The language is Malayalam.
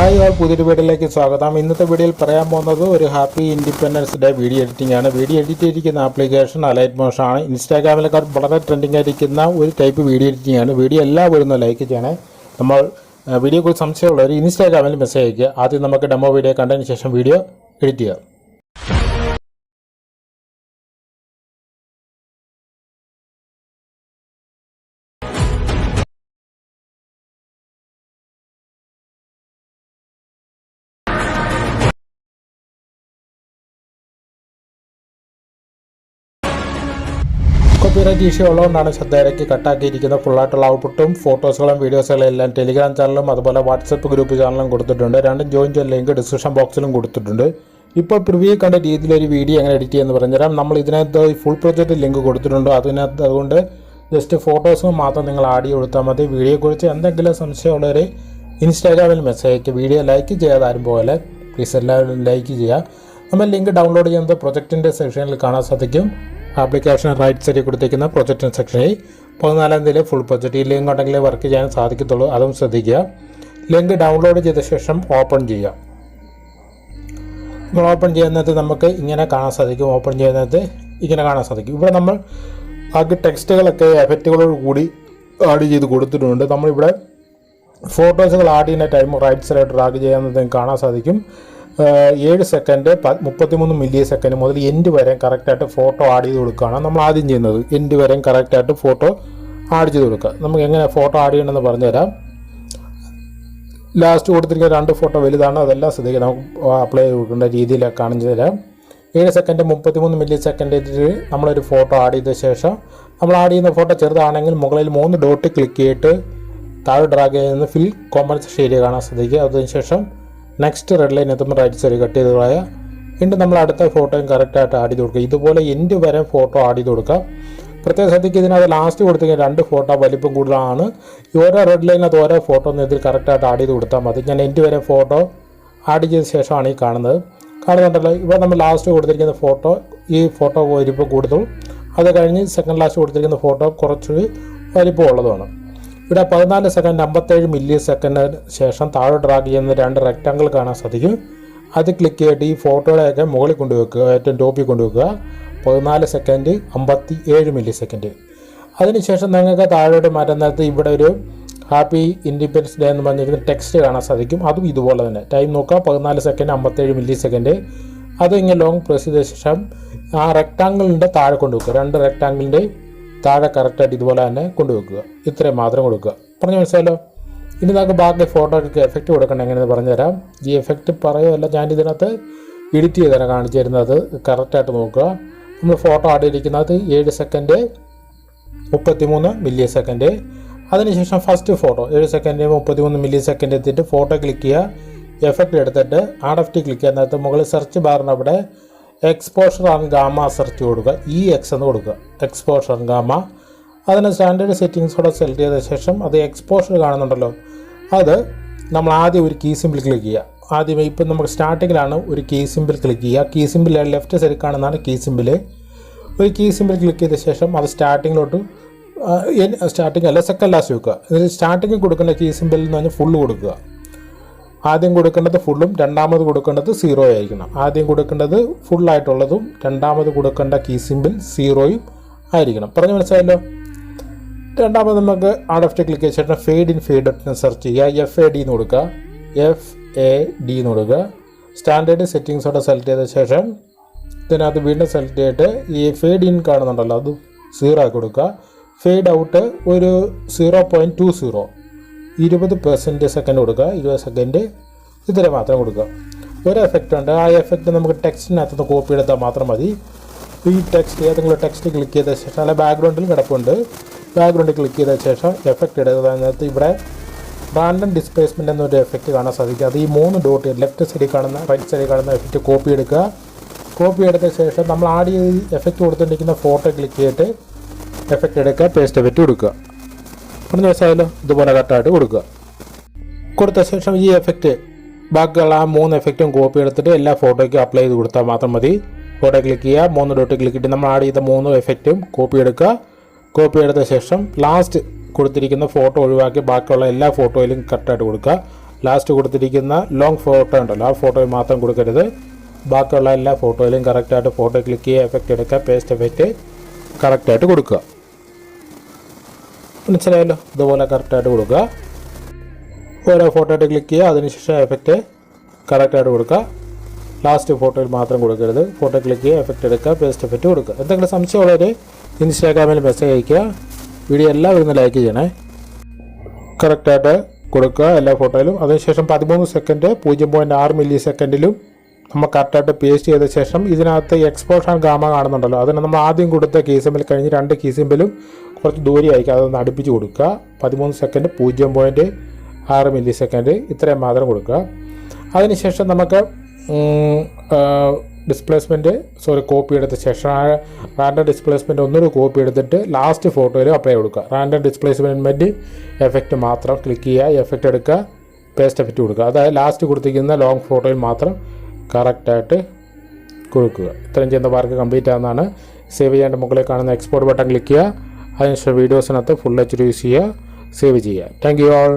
ഹായ് ഓൾ പുതിയൊരു വീഡിയോയിലേക്ക് സ്വാഗതം. ഇന്നത്തെ വീഡിയോയിൽ പറയാൻ പോകുന്നത് ഒരു happy Independence Day video editing ആണ്. വീഡിയോ എഡിറ്റ് ചെയ്തിരിക്കുന്ന ആപ്ലിക്കേഷൻ അലൈറ്റ് മോഷൻ ആണ്. ഇൻസ്റ്റാഗ്രാമിലൊക്കെ വളരെ ട്രെൻഡിങ് ആയിരിക്കുന്ന ഒരു ടൈപ്പ് വീഡിയോ എഡിറ്റിംഗ് ആണ്. വീഡിയോ എല്ലാവരും ഒന്ന് ലൈക്ക് ചെയ്യണേ. നമ്മൾ വീഡിയോ വീഡിയോയെക്കുറിച്ച് സംശയമുള്ളവർ ഇൻസ്റ്റാഗ്രാമിൽ മെസ്സേജ് അയക്കുക ആദ്യം നമുക്ക് ഡെമോ വീഡിയോ കണ്ടതിന് ശേഷം വീഡിയോ എഡിറ്റ് ചെയ്യാം കോപ്പിറൈറ്റ് ഇഷ്യൂ ഉള്ളതുകൊണ്ടാണ് ശ്രദ്ധയിലേക്ക് കട്ടാക്കിയിരിക്കുന്ന ഫുള്ളായിട്ടുള്ള ഔട്ട്പുട്ടും ഫോട്ടോസുകളും വീഡിയോസുകളും എല്ലാം ടെലിഗ്രാം ചാനലും അതുപോലെ വാട്സപ്പ് ഗ്രൂപ്പ് ചാനലും കൊടുത്തിട്ടുണ്ട്. രണ്ടും ജോയിൻ ചെയ്യാൻ ലിങ്ക് ഡിസ്ക്രിപ്ഷൻ ബോക്സിലും കൊടുത്തിട്ടുണ്ട്. ഇപ്പോൾ പ്രിവ്യൂ കണ്ട രീതിയിലൊരു വീഡിയോ എങ്ങനെ എഡിറ്റ് ചെയ്യുമെന്ന് പറഞ്ഞുതരാം. നമ്മൾ ഇതിനകത്ത് ഫുൾ പ്രൊജക്റ്റ് ലിങ്ക് കൊടുത്തിട്ടുണ്ട്. അതിനകത്ത് അതുകൊണ്ട് ജസ്റ്റ് ഫോട്ടോസും മാത്രം നിങ്ങൾ ആഡ് ചെയ്ത് കൊടുത്താൽ മതി. വീഡിയോയെക്കുറിച്ച് എന്തെങ്കിലും സംശയമുള്ളവർ ഇൻസ്റ്റാഗ്രാമിൽ മെസ്സേജ് അയക്കുക വീഡിയോ ലൈക്ക് ചെയ്യാതെ ആരും പോലെ പ്ലീസ് എല്ലാവരും ലൈക്ക് ചെയ്യുക. നമ്മൾ ലിങ്ക് ഡൗൺലോഡ് ചെയ്യുന്നത് പ്രൊജക്റ്റിന്റെ സെക്ഷനിൽ കാണാൻ സാധിക്കും. ആപ്ലിക്കേഷൻ റൈറ്റ് സൈഡിൽ കൊടുത്തിരിക്കുന്ന പ്രൊജക്ട് സെക്ഷനിൽ പതിനാലാം തീയതി ഫുൾ പ്രൊജക്റ്റ് ഈ ലിങ്ക് ഉണ്ടെങ്കിൽ വർക്ക് ചെയ്യാൻ സാധിക്കത്തുള്ളൂ. അതും ശ്രദ്ധിക്കുക. ലിങ്ക് ഡൗൺലോഡ് ചെയ്ത ശേഷം ഓപ്പൺ ചെയ്യുക. നമ്മൾ ഓപ്പൺ ചെയ്യുന്നത് നമുക്ക് ഇങ്ങനെ കാണാൻ സാധിക്കും. ഓപ്പൺ ചെയ്യുന്നത് ഇങ്ങനെ കാണാൻ സാധിക്കും. ഇവിടെ നമ്മൾ ആക്കി ടെക്സ്റ്റുകളൊക്കെ എഫക്റ്റുകളോട് കൂടി ആഡ് ചെയ്ത് കൊടുത്തിട്ടുണ്ട്. നമ്മളിവിടെ ഫോട്ടോസുകൾ ആഡ് ചെയ്യുന്ന ടൈം റൈറ്റ് സൈഡ് ഡ്രാഗ് ചെയ്യാമെന്ന് കാണാൻ സാധിക്കും. ഏഴ് സെക്കൻഡ് മുപ്പത്തിമൂന്ന് മില്ലി സെക്കൻഡ് മുതൽ എൻഡ് വരെ കറക്റ്റായിട്ട് ഫോട്ടോ ആഡ് ചെയ്ത് കൊടുക്കുകയാണ് നമ്മൾ ആദ്യം ചെയ്യുന്നത്. എൻഡ് വരെ കറക്റ്റായിട്ട് ഫോട്ടോ ആഡ് ചെയ്ത് കൊടുക്കുക. നമുക്ക് എങ്ങനെ ഫോട്ടോ ആഡ് ചെയ്യണമെന്ന് പറഞ്ഞുതരാം. ലാസ്റ്റ് കൊടുത്തിരിക്കുന്ന രണ്ട് ഫോട്ടോ വലുതാണ്. അതെല്ലാം ശ്രദ്ധിക്കുക. നമുക്ക് അപ്ലൈ കൊടുക്കേണ്ട രീതിയിലൊക്കെ കാണിച്ചു തരാം. ഏഴ് സെക്കൻഡ് മുപ്പത്തിമൂന്ന് മില്ലി സെക്കൻഡ് നമ്മളൊരു ഫോട്ടോ ആഡ് ചെയ്ത ശേഷം നമ്മൾ ആഡ് ചെയ്യുന്ന ഫോട്ടോ ചെറുതാണെങ്കിൽ മുകളിൽ മൂന്ന് ഡോട്ട് ക്ലിക്ക് ചെയ്തിട്ട് താഴെ ഡ്രാഗ് ചെയ്യുന്ന ഫിൽ കോമ്പൻസേഷൻ ഏരിയ കാണാൻ ശ്രദ്ധിക്കുക. അതിനുശേഷം നെക്സ്റ്റ് റെഡ് ലൈൻ എത്തുമ്പോൾ റൈറ്റ് സൈഡ് കട്ട് ചെയ്ത് കളയുക വീണ്ടും നമ്മൾ അടുത്ത ഫോട്ടോയും കറക്റ്റായിട്ട് ആഡ് ചെയ്ത് കൊടുക്കുക. ഇതുപോലെ എൻഡ് വരെ ഫോട്ടോ ആഡ് ചെയ്ത് കൊടുക്കുക. പ്രത്യേകം ശ്രദ്ധിക്കുക ഇതിനകത്ത് ലാസ്റ്റ് കൊടുത്തിരിക്കുന്ന രണ്ട് ഫോട്ടോ വലിപ്പം കൂടുതലാണ്. ഈ ഓരോ റെഡ് ലൈനകത്ത് ഓരോ ഫോട്ടോ ഒന്ന് ഇതിൽ കറക്റ്റായിട്ട് ആഡ് ചെയ്ത് കൊടുത്താൽ മതി. ഞാൻ എൻഡ് വരെ ഫോട്ടോ ആഡ് ചെയ്ത ശേഷമാണ് ഈ കാണുന്നത്. കാണുന്നുണ്ടല്ലോ ഇവിടെ നമ്മൾ ലാസ്റ്റ് കൊടുത്തിരിക്കുന്ന ഫോട്ടോ ഈ ഫോട്ടോ വലിപ്പം കൂടുതലും. അത് കഴിഞ്ഞ് സെക്കൻഡ് ലാസ്റ്റ് കൊടുത്തിരിക്കുന്ന ഫോട്ടോ കുറച്ചുകൂടി വലിപ്പം ഉള്ളതുമാണ് ഇവിടെ പതിനാല് സെക്കൻഡ് അമ്പത്തേഴ് മില്ലി സെക്കൻഡിന് ശേഷം താഴെ ഡ്രാഗ് ചെയ്യുന്ന രണ്ട് റെക്റ്റാങ്കിൾ കാണാൻ സാധിക്കും. അത് ക്ലിക്ക് ചെയ്തിട്ട് ഈ ഫോട്ടോയുടെയൊക്കെ മുകളിൽ കൊണ്ടുവെക്കുക ഏറ്റവും ടോപ്പിൽ കൊണ്ടുവെക്കുക. പതിനാല് സെക്കൻഡ് അമ്പത്തി ഏഴ് മില്ലി സെക്കൻഡ് അതിനുശേഷം നിങ്ങൾക്ക് താഴോട്ട് മാറ്റാൻ നേരത്ത് ഇവിടെ ഒരു ഹാപ്പി ഇൻഡിപെൻഡൻസ് ഡേ എന്ന് പറഞ്ഞിരിക്കുന്ന ടെക്സ്റ്റ് കാണാൻ സാധിക്കും. അതും ഇതുപോലെ തന്നെ. ടൈം നോക്കുക പതിനാല് സെക്കൻഡ് അമ്പത്തേഴ് മില്ലി സെക്കൻഡ് അത് ഇങ്ങനെ ലോങ് പ്രസ് ചെയ്ത ശേഷം ആ റെക്റ്റാങ്കിളിന്റെ താഴെ കൊണ്ടുവെക്കുക. രണ്ട് റെക്റ്റാങ്കിളിന്റെ താഴെ കറക്റ്റായിട്ട് ഇതുപോലെ തന്നെ കൊണ്ടുവെക്കുക. ഇത്രയും മാത്രം കൊടുക്കുക. പറഞ്ഞു മനസ്സിലല്ലോ ഇനി നമുക്ക് ബാക്കി ഫോട്ടോയ്ക്ക് എഫക്റ്റ് കൊടുക്കണം എങ്ങനെയെന്ന് പറഞ്ഞുതരാം. ഈ എഫക്റ്റ് പറയുമല്ല ഞാൻ ഇതിനകത്ത് എഡിറ്റ് ചെയ്താണ് കാണിച്ചു തരുന്നത്. കറക്റ്റായിട്ട് നോക്കുക. നമ്മൾ ഫോട്ടോ ആഡ് ചെയ്തിരിക്കുന്നത് ഏഴ് സെക്കൻഡ് മുപ്പത്തിമൂന്ന് മില്ലി സെക്കൻഡ് അതിനുശേഷം ഫസ്റ്റ് ഫോട്ടോ ഏഴ് സെക്കൻഡ് മുപ്പത്തിമൂന്ന് മില്ലി സെക്കൻഡ് എത്തിയിട്ട് ഫോട്ടോ ക്ലിക്ക് ചെയ്യുക. എഫക്റ്റ് എടുത്തിട്ട് ആഡ് എഫ് ടി ക്ലിക്ക് ചെയ്യുന്നതിനകത്ത് മുകളിൽ സെർച്ച് ബാറിന് അവിടെ എക്സ്പോഷർ ആൻഡ് ഗാമ സെർച്ച് കൊടുക്കുക. ഇ എക്സ് എന്ന് കൊടുക്കുക. Exposure gamma. അതിന് സ്റ്റാൻഡേർഡ് സെറ്റിങ്സോടെ സെലക്ട് ചെയ്ത ശേഷം അത് എക്സ്പോഷർ കാണുന്നുണ്ടല്ലോ. അത് നമ്മൾ ആദ്യം ഒരു കീ സിമ്പിൾ ക്ലിക്ക് ചെയ്യുക. ആദ്യം ഇപ്പം നമുക്ക് സ്റ്റാർട്ടിങ്ങിലാണ് ഒരു കീ സിമ്പിൾ ക്ലിക്ക് ചെയ്യുക. കീ സിമ്പിൾ ലെഫ്റ്റ് സൈഡിൽ കാണുന്നതാണ് കീ സിമ്പിൾ ഒരു കീ സിമ്പിൾ ക്ലിക്ക് ചെയ്ത ശേഷം അത് സ്റ്റാർട്ടിങ്ങിലോട്ട് സ്റ്റാർട്ടിംഗ് അല്ല സെക്കൻഡ് ലാസ്റ്റ് വെക്കുക. ഇതിൽ സ്റ്റാർട്ടിങ്ങിൽ കൊടുക്കേണ്ട കീ സിമ്പിൾ എന്ന് പറഞ്ഞാൽ ഫുള്ള് കൊടുക്കുക. ആദ്യം കൊടുക്കേണ്ടത് ഫുള്ളും രണ്ടാമത് കൊടുക്കേണ്ടത് സീറോ ആയിരിക്കണം. ആദ്യം കൊടുക്കേണ്ടത് ഫുള്ളായിട്ടുള്ളതും രണ്ടാമത് കൊടുക്കേണ്ട കീ സിമ്പിൾ സീറോയും ആയിരിക്കണം. പറഞ്ഞു മനസ്സിലായല്ലോ? രണ്ടാമത് നമുക്ക് ആഡ് ഓഫ് ക്ലിക്ക് ചെയ്ത ശേഷം ഫെയ്ഡ് ഇൻ ഫെയ്ഡ് സെർച്ച് ചെയ്യുക എഫ് എ ഡി എന്ന് കൊടുക്കുക. എഫ് എ ഡി എന്ന് കൊടുക്കുക. സ്റ്റാൻഡേർഡ് സെറ്റിങ്സോടെ സെലക്ട് ചെയ്ത ശേഷം ഇതിനകത്ത് വീണ്ടും സെലക്ട് ചെയ്തിട്ട് ഈ ഫെയ്ഡ് ഇൻ കാണുന്നുണ്ടല്ലോ അത് സീറോ ആക്കി കൊടുക്കുക. ഫെയ്ഡ് ഔട്ട് ഒരു സീറോ പോയിന്റ് ടു സീറോ ഇരുപത് പെർസെന്റ് സെക്കൻഡ് കൊടുക്കുക ഇരുപത് സെക്കൻഡ് ഇതര മാത്രം കൊടുക്കുക. ഒരു എഫക്റ്റ് ഉണ്ട്. ആ എഫക്റ്റ് നമുക്ക് ടെക്സ്റ്റിനകത്തുനിന്ന് കോപ്പി എടുത്താൽ മാത്രം മതി. ഈ ടെക്സ്റ്റ് ഏതെങ്കിലും ടെക്സ്റ്റ് ക്ലിക്ക് ചെയ്ത ശേഷം അല്ല ബാക്ക്ഗ്രൗണ്ടിൽ കിടപ്പുണ്ട്. ബാക്ക്ഗ്രൗണ്ടിൽ ക്ലിക്ക് ചെയ്ത ശേഷം എഫക്റ്റ് എടുക്കുന്നതിനകത്ത് ഇവിടെ റാൻഡം ഡിസ്പ്ലേസ്മെന്റ് എന്നൊരു എഫക്റ്റ് കാണാൻ സാധിക്കും. അത് ഈ മൂന്ന് ഡോട്ട് ലെഫ്റ്റ് സൈഡിൽ കാണുന്ന റൈറ്റ് സൈഡിൽ കാണുന്ന എഫക്റ്റ് കോപ്പി എടുക്കുക. കോപ്പി എടുത്ത ശേഷം നമ്മൾ ആഡ് ചെയ്ത് എഫക്റ്റ് കൊടുത്തിരിക്കുന്ന ഫോട്ടോ ക്ലിക്ക് ചെയ്തിട്ട് എഫക്റ്റ് എടുക്കുക പേസ്റ്റ് എഫക്റ്റ് കൊടുക്കുക. പറഞ്ഞു മനസ്സിലായല്ലോ ഇതുപോലെ കട്ടായിട്ട് കൊടുക്കുക. കൊടുത്ത ശേഷം ഈ എഫക്റ്റ് ബാക്കിയുള്ള ആ മൂന്ന് എഫക്റ്റും കോപ്പി എടുത്തിട്ട് എല്ലാ ഫോട്ടോയ്ക്കും അപ്ലൈ ചെയ്ത് കൊടുത്താൽ മാത്രം മതി. ഫോട്ടോ ക്ലിക്ക് ചെയ്യുക മൂന്ന് ഡോട്ട് ക്ലിക്ക് ചെയ്തിട്ട് നമ്മൾ ആഡ് ചെയ്ത മൂന്ന് എഫക്റ്റും കോപ്പി എടുക്കുക. കോപ്പി എടുത്ത ശേഷം ലാസ്റ്റ് കൊടുത്തിരിക്കുന്ന ഫോട്ടോ ഒഴിവാക്കി ബാക്കിയുള്ള എല്ലാ ഫോട്ടോയിലും കറക്റ്റായിട്ട് കൊടുക്കുക. ലാസ്റ്റ് കൊടുത്തിരിക്കുന്ന ലോങ് ഫോട്ടോ ഉണ്ടല്ലോ ആ ഫോട്ടോയിൽ മാത്രം കൊടുക്കരുത്. ബാക്കിയുള്ള എല്ലാ ഫോട്ടോയിലും കറക്റ്റായിട്ട് ഫോട്ടോ ക്ലിക്ക് ചെയ്യുക എഫക്റ്റ് എടുക്കുക പേസ്റ്റ് എഫക്റ്റ് കറക്റ്റായിട്ട് കൊടുക്കുക. മനസ്സിലായല്ലോ? ഇതുപോലെ കറക്റ്റായിട്ട് കൊടുക്കുക. ഓരോ ഫോട്ടോ ആയിട്ട് ക്ലിക്ക് ചെയ്യുക. അതിനുശേഷം എഫക്റ്റ് കറക്റ്റായിട്ട് കൊടുക്കുക. ലാസ്റ്റ് ഫോട്ടോയിൽ മാത്രം കൊടുക്കരുത്. ഫോട്ടോ ക്ലിക്ക് ചെയ്യുക എഫക്റ്റ് എടുക്കുക പേസ്റ്റ് എഫക്റ്റ് കൊടുക്കുക. എന്തെങ്കിലും സംശയമുള്ളവർ ഇൻസ്റ്റാഗ്രാമിൽ മെസ്സേജ് അയയ്ക്കുക. വീഡിയോ എല്ലാം ഒന്ന് ലൈക്ക് ചെയ്യണേ. കറക്റ്റായിട്ട് കൊടുക്കുക എല്ലാ ഫോട്ടോയിലും അതിനുശേഷം പതിമൂന്ന് സെക്കൻഡ് പൂജ്യം പോയിന്റ് ആറ് മില്ലി സെക്കൻഡിലും നമ്മൾ കറക്റ്റായിട്ട് പേസ്റ്റ് ചെയ്ത ശേഷം ഇതിനകത്ത് എക്സ്പോഷൻ ഗാമ കാണുന്നുണ്ടല്ലോ. അതിന് നമ്മൾ ആദ്യം കൊടുത്ത കീസിമ്പിൽ കഴിഞ്ഞ് രണ്ട് കീസിമ്പിലും കുറച്ച് ദൂരെ ആയിരിക്കും. അതൊന്ന് അടുപ്പിച്ച് കൊടുക്കുക. പതിമൂന്ന് സെക്കൻഡ് പൂജ്യം പോയിന്റ് ആറ് മില്ലി സെക്കൻഡ് ഇത്രയും മാത്രം കൊടുക്കുക. അതിനുശേഷം നമുക്ക് ഡിസ്പ്ലേസ്മെന്റ് സോറി കോപ്പി എടുത്ത ശേഷം റാൻഡം ഡിസ്പ്ലേസ്മെന്റ് ഒന്നൊരു കോപ്പി എടുത്തിട്ട് ലാസ്റ്റ് ഫോട്ടോയിൽ അപ്ലൈ കൊടുക്കുക. റാൻഡം ഡിസ്പ്ലേസ്മെന്റ് എഫക്റ്റ് മാത്രം ക്ലിക്ക് ചെയ്യുക. എഫക്റ്റ് എടുക്കുക. പേസ്റ്റ് എഫക്റ്റ് കൊടുക്കുക. അതായത് ലാസ്റ്റ് കൊടുത്തിരിക്കുന്ന ലോങ് ഫോട്ടോയിൽ മാത്രം കറക്റ്റായിട്ട് കൊടുക്കുക. ഇത്രയും ചെയ്യുന്ന വർക്ക് കംപ്ലീറ്റ് ആകുന്നതാണ് സേവ് ചെയ്യാന്റെ മുകളിൽ കാണുന്ന എക്സ്പോർട്ട് ബട്ടൺ ക്ലിക്ക് ചെയ്യുക. അതിനുശേഷം വീഡിയോസിനകത്ത് ഫുൾ എച്ച് യൂസ് ചെയ്യുക സേവ് ചെയ്യുക. Thank you all